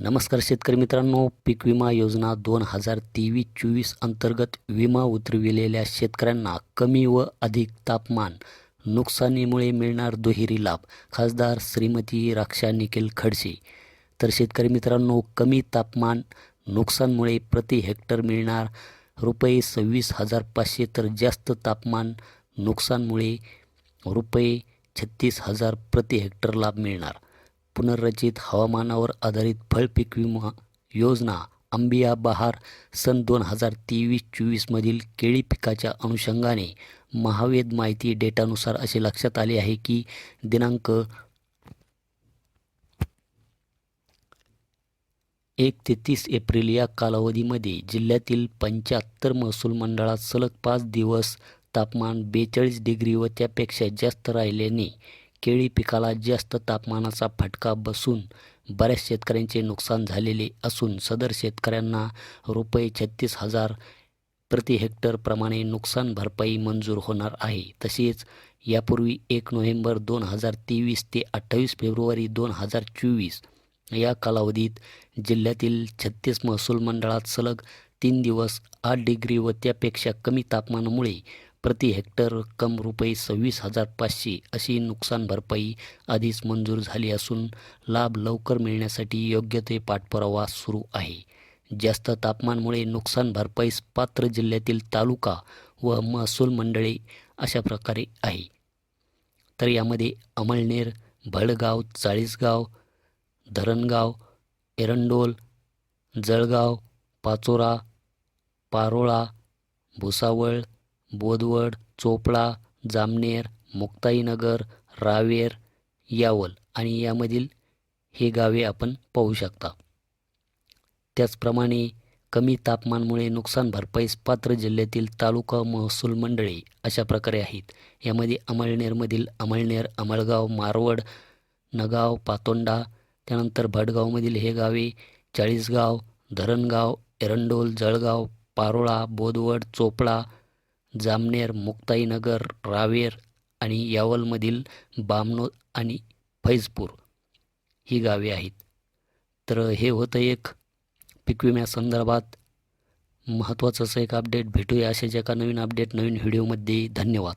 नमस्कार शेतकरी मित्रांनो पीक विमा योजना दोन हजार तेवीस चोवीस अंतर्गत विमा उतरविलेल्या शेतकऱ्यांना कमी व अधिक तापमान नुकसानीमुळे मिळणार दुहेरी लाभ. खासदार श्रीमती राक्षा निखिल खडसे. तर शेतकरी मित्रांनो कमी तापमान नुकसानमुळे प्रति हेक्टर मिळणार रुपये सव्वीस हजार पाचशे तर जास्त तापमान नुकसानमुळे रुपये छत्तीस हजार प्रति हेक्टर लाभ मिळणार. पुनर्रचित हवामानावर आधारित फळपीक विमा योजना अंबिया बहार सन दोन हजार तेवीस चोवीसमधील केळी पिकाच्या अनुषंगाने महावेद माहिती डेटानुसार असे लक्षात आले आहे की दिनांक एक ते तीस एप्रिल या कालावधीमध्ये जिल्ह्यातील पंच्याहत्तर महसूल मंडळात सलग पाच दिवस तापमान बेचाळीस डिग्री व त्यापेक्षा जास्त राहिल्याने केळी पिकाला जास्त तापमानाचा फटका बसून बऱ्याच शेतकऱ्यांचे नुकसान झालेले असून सदर शेतकऱ्यांना रुपये छत्तीस हजार प्रति हेक्टरप्रमाणे नुकसान भरपाई मंजूर होणार आहे. तसेच यापूर्वी एक नोव्हेंबर दोन हजार तेवीस ते अठ्ठावीस फेब्रुवारी दोन हजार चोवीस या कालावधीत जिल्ह्यातील छत्तीस महसूल मंडळात सलग तीन दिवस आठ डिग्री व त्यापेक्षा कमी तापमानामुळे प्रति हेक्टर रक्कम रुपये सव्वीस हजार पाचशे अशी नुकसान भरपाई आधीच मंजूर झाली असून लाभ लवकर मिळण्यासाठी योग्य ते पाठपुरावा सुरू आहे. जास्त तापमानामुळे नुकसान भरपाईस पात्र जिल्ह्यातील तालुका व महसूल मंडळे अशा प्रकारे आहे. तर यामध्ये अमळनेर भडगाव चाळीसगाव धरणगाव एरंडोल जळगाव पाचोरा पारोळा भुसावळ बोदवड चोपडा जामनेर मुक्ताईनगर रावेर यावल आणि यामधील हे गावे आपण पाहू शकता. त्याचप्रमाणे कमी तापमानामुळे नुकसान भरपाईस पात्र जिल्ह्यातील तालुका महसूल मंडळे अशा प्रकारे आहेत. यामध्ये अमळनेरमधील अमळनेर अमळगाव मारवड नगाव पातोंडा त्यानंतर भटगावमधील हे गावे चाळीसगाव धरणगाव एरंडोल जळगाव पारोळा बोदवड चोपडा जामनेर मुक्ताईनगर रावेर आणि यावलमधील बामनोद आणि फैजपूर ही गावे आहेत. तर हे होतं एक पीक विम्यासंदर्भात महत्त्वाचं असं एक अपडेट भेटूया अशाच एका नवीन अपडेट नवीन व्हिडिओमध्ये धन्यवाद.